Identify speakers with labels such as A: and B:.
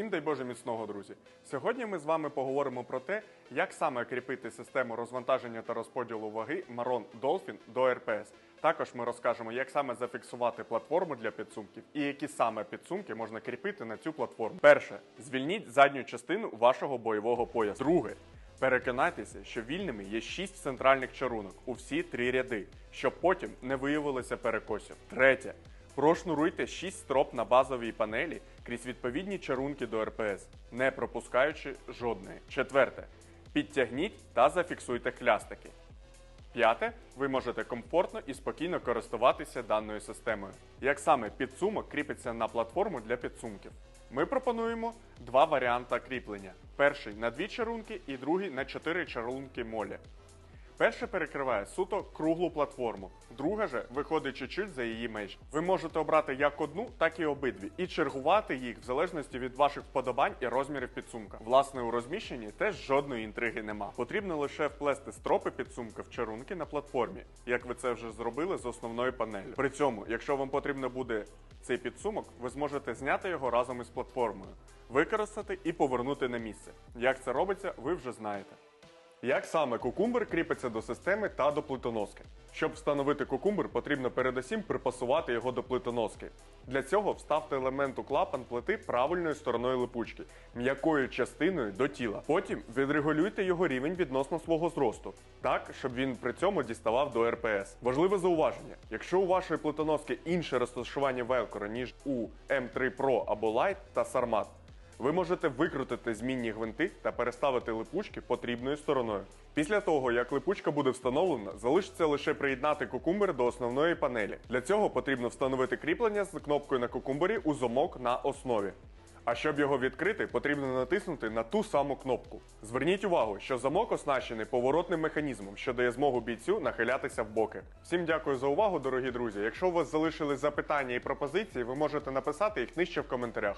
A: Всім дай Боже міцного, друзі! Сьогодні ми з вами поговоримо про те, як саме кріпити систему розвантаження та розподілу ваги Maron Dolphin до РПС. Також ми розкажемо, як саме зафіксувати платформу для підсумків і які саме підсумки можна кріпити на цю платформу. Перше, звільніть задню частину вашого бойового поясу. Друге, переконайтеся, що вільними є 6 центральних чарунок у всі три ряди, щоб потім не виявилося перекосів. Третє. Прошнуруйте 6 строп на базовій панелі крізь відповідні чарунки до РПС, не пропускаючи жодної. Четверте. Підтягніть та зафіксуйте хлястики. П'яте, ви можете комфортно і спокійно користуватися даною системою. Як саме підсумок кріпиться на платформу для підсумків? Ми пропонуємо два варіанти кріплення: перший на дві чарунки і другий на чотири чарунки молі. Перше перекриває суто круглу платформу, друга же виходить чуть-чуть за її межі. Ви можете обрати як одну, так і обидві, і чергувати їх в залежності від ваших вподобань і розмірів підсумка. Власне, у розміщенні теж жодної інтриги нема. Потрібно лише вплести стропи підсумка в чарунки на платформі, як ви це вже зробили з основною панелью. При цьому, якщо вам потрібно буде цей підсумок, ви зможете зняти його разом із платформою, використати і повернути на місце. Як це робиться, ви вже знаєте. Як саме кукумбер кріпиться до системи та до плитоноски? Щоб встановити кукумбер, потрібно передусім припасувати його до плитоноски. Для цього вставте елемент у клапан плити правильною стороною липучки, м'якою частиною до тіла. Потім відрегулюйте його рівень відносно свого зросту, так, щоб він при цьому діставав до РПС. Важливе зауваження: якщо у вашої плитоноски інше розташування велкора, ніж у M3 Pro або Lite та Sarmat, ви можете викрутити змінні гвинти та переставити липучки потрібною стороною. Після того, як липучка буде встановлена, залишиться лише приєднати кукумбер до основної панелі. Для цього потрібно встановити кріплення з кнопкою на кукумбері у замок на основі. А щоб його відкрити, потрібно натиснути на ту саму кнопку. Зверніть увагу, що замок оснащений поворотним механізмом, що дає змогу бійцю нахилятися в боки. Всім дякую за увагу, дорогі друзі. Якщо у вас залишились запитання і пропозиції, ви можете написати їх нижче в коментарях.